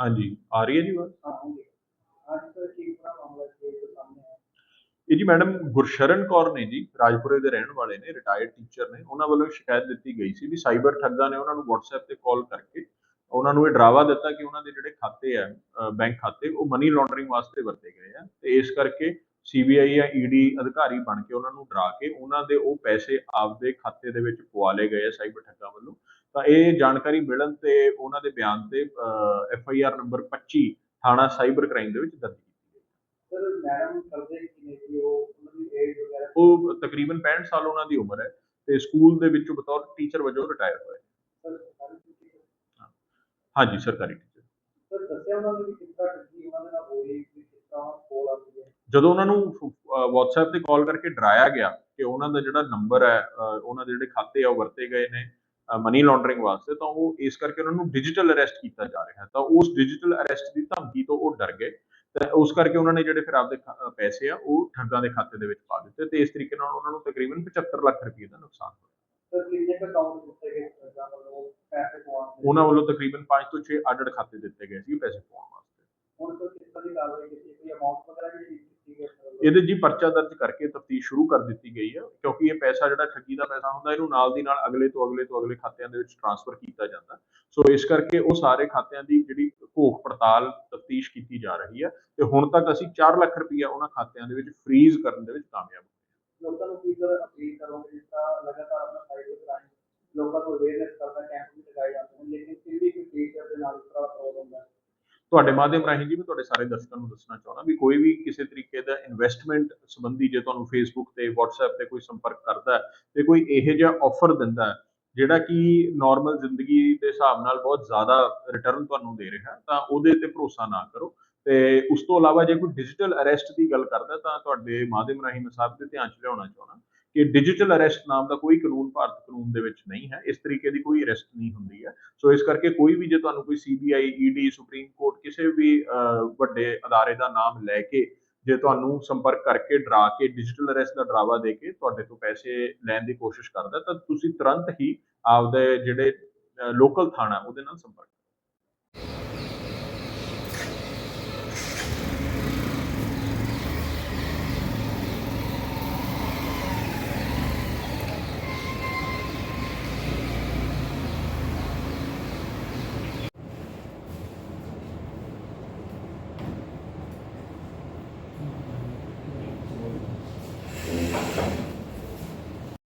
ਹਾਂਜੀ ਆ ਰਹੀ ਹੈ ਜੀ ਆਵਾਜ਼? ਇਹ ਜੀ ਮੈਡਮ ਗੁਰਸ਼ਰਨ ਕੌਰ ਨੇ ਜੀ ਰਾਜਪੁਰੇ ਦੇ ਰਹਿਣ ਵਾਲੇ ਨੇ ਰਿਟਾਇਰਡ ਟੀਚਰ ਨੇ ਉਹਨਾਂ ਵੱਲੋਂ ਸ਼ਿਕਾਇਤ ਦਿੱਤੀ ਗਈ ਸੀ ਵੀ ਸਾਈਬਰ ਠੱਗਾਂ ਨੇ ਉਹਨਾਂ ਨੂੰ WhatsApp ਤੇ ਕਾਲ ਕਰਕੇ ਉਹਨਾਂ ਨੂੰ ਇਹ ਡਰਾਵਾ ਦਿੱਤਾ ਕਿ ਉਹਨਾਂ ਦੇ ਜਿਹੜੇ ਖਾਤੇ ਆ ਬੈਂਕ ਖਾਤੇ ਉਹ ਮਨੀ ਲਾਂਡਰਿੰਗ ਵਾਸਤੇ ਵਰਤੇ ਗਏ ਆ। ਤੇ ਇਸ ਕਰਕੇ ਸੀਬੀਆਈ ਜਾਂ ਈਡੀ ਅਧਿਕਾਰੀ ਬਣ ਕੇ ਉਹਨਾਂ ਨੂੰ ਡਰਾ ਕੇ ਉਹਨਾਂ ਦੇ ਉਹ ਪੈਸੇ ਆਪਦੇ ਖਾਤੇ ਦੇ ਵਿੱਚ ਪਵਾ ਲਏ ਗਏ ਆ ਸਾਈਬਰ ਠੱਗਾਂ ਵੱਲੋਂ। ਤਾਂ ਇਹ ਜਾਣਕਾਰੀ ਮਿਲਣ ਤੇ ਉਹਨਾਂ ਦੇ ਬਿਆਨ ਤੇ ਐਫ ਆਈ ਆਰ ਨੰਬਰ 25 ਥਾਣਾ ਸਾਈਬਰ ਕ੍ਰਾਈਮ ਦੇ ਵਿੱਚ ਦਰਜ ਕੀਤੀ ਗਈ। ਸਰ ਮੈਡਮ ਕਰਦੇ ਕੀ ਨੇ ਕਿ ਉਹ ਉਹਨਾਂ ਦੀ ਏਜ ਵਗੈਰਾ? ਉਹ ਤਕਰੀਬਨ 65 ਸਾਲ ਉਹਨਾਂ ਦੀ ਉਮਰ ਹੈ ਤੇ ਸਕੂਲ ਦੇ ਵਿੱਚੋਂ ਬਤੌਰ ਟੀਚਰ ਵਜੋਂ ਰਿਟਾਇਰ ਹੋਏ। ਹਾਂਜੀ ਸਰਕਾਰੀ ਟੀਚਰ। ਸਰ ਦੱਸਿਆ ਉਹਨਾਂ ਨੇ ਵੀ ਕਿਸ ਤਰ੍ਹਾਂ ਠੱਗੀ ਉਹਨਾਂ ਦੇ ਨਾਲ ਹੋਈ ਵੀ ਕਿਸ ਤਰ੍ਹਾਂ ਕੋਲ ਆਉਂਦੀ ਹੈ? ਜਦੋਂ ਉਹਨਾਂ ਨੂੰ WhatsApp ਤੇ ਕਾਲ ਕਰਕੇ ਡਰਾਇਆ ਗਿਆ ਕਿ ਉਹਨਾਂ ਦਾ ਜਿਹੜਾ ਨੰਬਰ ਹੈ ਉਹਨਾਂ ਦੇ ਜਿਹੜੇ ਖਾਤੇ ਆ ਉਹ ਵਰਤੇ ਗਏ ਨੇ ਮਨੀ ਲਾਂਡਰਿੰਗ ਵਾਸਤੇ ਤਾਂ ਉਹ ਇਸ ਕਰਕੇ ਉਹਨਾਂ ਨੂੰ ਡਿਜੀਟਲ ਅਰੈਸਟ ਕੀਤਾ ਜਾ ਰਿਹਾ ਤਾਂ ਉਸ ਡਿਜੀਟਲ ਅਰੈਸਟ ਦੀ ਧਮਕੀ ਤੋਂ ਉਹ ਡਰ ਗਏ। ਤੇ ਉਸ ਕਰਕੇ ਉਹਨਾਂ ਨੇ ਜਿਹੜੇ ਫਿਰ ਆਪਦੇ ਪੈਸੇ ਆ ਉਹ ਠੱਗਾਂ ਦੇ ਖਾਤੇ ਦੇ ਵਿੱਚ ਪਾ ਦਿੱਤੇ ਤੇ ਇਸ ਤਰੀਕੇ ਨਾਲ ਉਹਨਾਂ ਨੂੰ ਤਕਰੀਬਨ 75 ਲੱਖ ਰੁਪਏ ਦਾ ਨੁਕਸਾਨ ਹੋਇਆ। ਉਹਨਾਂ ਵੱਲੋਂ ਤਕਰੀਬਨ 5 ਤੋਂ 6 ਅੱਡ ਖਾਤੇ ਦਿੱਤੇ ਗਏ ਸੀ ਪੈਸੇ ਪਾਉਣ ਵਾਸਤੇ। ਹੁਣ ਸਰ ਕਿਸ ਤਰ੍ਹਾਂ ਦੀ ਕਾਰਵਾਈ ਕੀਤੀ? ਕੋਈ ਅਮਾਉਂਟ ਵਗੈਰਾ ਵੀ ਇਹਦੇ ਜੀ ਪਰਚਾ ਦਰਜ ਕਰਕੇ ਤਫਤੀਸ਼ ਸ਼ੁਰੂ ਕਰ ਦਿੱਤੀ ਗਈ ਹੈ ਕਿਉਂਕਿ ਇਹ ਪੈਸਾ ਜਿਹੜਾ ਠੱਗੀ ਦਾ ਪੈਸਾ ਹੁੰਦਾ, ਇਹਨੂੰ ਨਾਲ ਦੀ ਨਾਲ ਅਗਲੇ ਤੋਂ ਅਗਲੇ ਤੋਂ ਅਗਲੇ ਖਾਤਿਆਂ ਦੇ ਵਿੱਚ ਟ੍ਰਾਂਸਫਰ ਕੀਤਾ ਜਾਂਦਾ। ਸੋ ਇਸ ਕਰਕੇ ਉਹ ਸਾਰੇ ਖਾਤਿਆਂ ਦੀ ਜਿਹੜੀ ਭੋਖ ਪੜਤਾਲ ਤਫਤੀਸ਼ ਕੀਤੀ ਜਾ ਰਹੀ ਹੈ ਤੇ ਹੁਣ ਤੱਕ ਅਸੀਂ 4 ਲੱਖ ਰੁਪਈਆ ਉਹਨਾਂ ਖਾਤਿਆਂ ਦੇ ਵਿੱਚ ਫ੍ਰੀਜ਼ ਕਰਨ ਦੇ ਵਿੱਚ ਕਾਮਯਾਬ ਹੋਏ ਲੋਕਾਂ ਨੂੰ ਕੀ ਸਰ ਅਪੀਲ ਕਰੋਗੇ ਜਿਸ ਤਰ੍ਹਾਂ ਲਗਾਤਾਰ ਆਪਣਾ ਸਾਈਡ ਤੇ ਕਰਾਈ ਲੋਕਾਂ ਨੂੰ ਅਵੇਅਰਨੈਸ ਕਰਦਾ ਕੈਂਪ ਵੀ ਲਗਾਏ ਜਾਂਦੇ ਹਨ ਲੇਕਿਨ ਫਿਰ ਵੀ ਕੋਈ ਟੀਚਰ ਦੇ ਨਾਲ ਇਸ ਤਰ੍ਹਾਂ ਪ੍ਰੋਬਲਮ ਹੁੰਦਾ ਹੈ? ਤੁਹਾਡੇ ਮਾਧਿਅਮ ਰਾਹੀਂ ਜੀ ਮੈਂ ਤੁਹਾਡੇ ਸਾਰੇ ਦਰਸ਼ਕਾਂ ਨੂੰ ਦੱਸਣਾ ਚਾਹੁੰਦਾ ਵੀ ਕੋਈ ਵੀ ਕਿਸੇ ਤਰੀਕੇ ਦਾ ਇਨਵੈਸਟਮੈਂਟ ਸੰਬੰਧੀ ਜੇ ਤੁਹਾਨੂੰ ਫੇਸਬੁੱਕ ਤੇ, WhatsApp ਤੇ ਕੋਈ ਸੰਪਰਕ ਕਰਦਾ ਹੈ ਤੇ ਕੋਈ ਇਹੋ ਜਿਹਾ ਆਫਰ ਦਿੰਦਾ ਹੈ, ਜਿਹੜਾ ਕਿ ਨਾਰਮਲ ਜ਼ਿੰਦਗੀ ਦੇ ਹਿਸਾਬ ਨਾਲ ਬਹੁਤ ਜ਼ਿਆਦਾ ਰਿਟਰਨ ਤੁਹਾਨੂੰ ਦੇ ਰਿਹਾ ਤਾਂ ਉਹਦੇ ਤੇ ਭਰੋਸਾ ਨਾ ਕਰੋ ਤੇ ਉਸ ਤੋਂ ਇਲਾਵਾ ਜੇ ਕੋਈ ਡਿਜੀਟਲ ਅਰੈਸਟ ਦੀ ਗੱਲ ਕਰਦਾ ਤਾਂ ਤੁਹਾਡੇ ਮਾਧਿਅਮ ਰਾਹੀਂ ਮੈਂ ਸਭ ਦੇ ਧਿਆਨ 'ਚ ਲਿਆਉਣਾ ਚਾਹੁੰਦਾ ਕਿ ਡਿਜੀਟਲ ਅਰੈਸਟ ਨਾਮ ਦਾ ਕੋਈ ਕਾਨੂੰਨ, ਭਾਰਤ ਕਾਨੂੰਨ ਦੇ ਵਿੱਚ ਨਹੀਂ ਹੈ, ਇਸ ਤਰੀਕੇ ਦੀ ਕੋਈ ਅਰੈਸਟ ਨਹੀਂ ਹੁੰਦੀ ਹੈ। ਸੋ ਇਸ ਕਰਕੇ ਕੋਈ ਵੀ ਜੇ ਤੁਹਾਨੂੰ ਕੋਈ ਸੀਬੀਆਈ ਈਡੀ ਸੁਪਰੀਮ ਕੋਰਟ ਕਿਸੇ ਵੀ ਵੱਡੇ ਅਦਾਰੇ ਦਾ ਨਾਮ ਲੈ ਕੇ ਜੇ ਤੁਹਾਨੂੰ ਸੰਪਰਕ ਕਰਕੇ ਡਰਾ ਕੇ ਡਿਜੀਟਲ ਅਰੈਸਟ ਦਾ ਡਰਾਵਾ ਦੇ ਕੇ ਤੁਹਾਡੇ ਤੋਂ ਪੈਸੇ ਲੈਣ ਦੀ ਕੋਸ਼ਿਸ਼ ਕਰਦਾ ਤਾਂ ਤੁਸੀਂ ਤੁਰੰਤ ਹੀ ਆਪਦੇ ਜਿਹੜੇ ਲੋਕਲ ਥਾਣਾ ਉਹਦੇ ਨਾਲ ਸੰਪਰਕ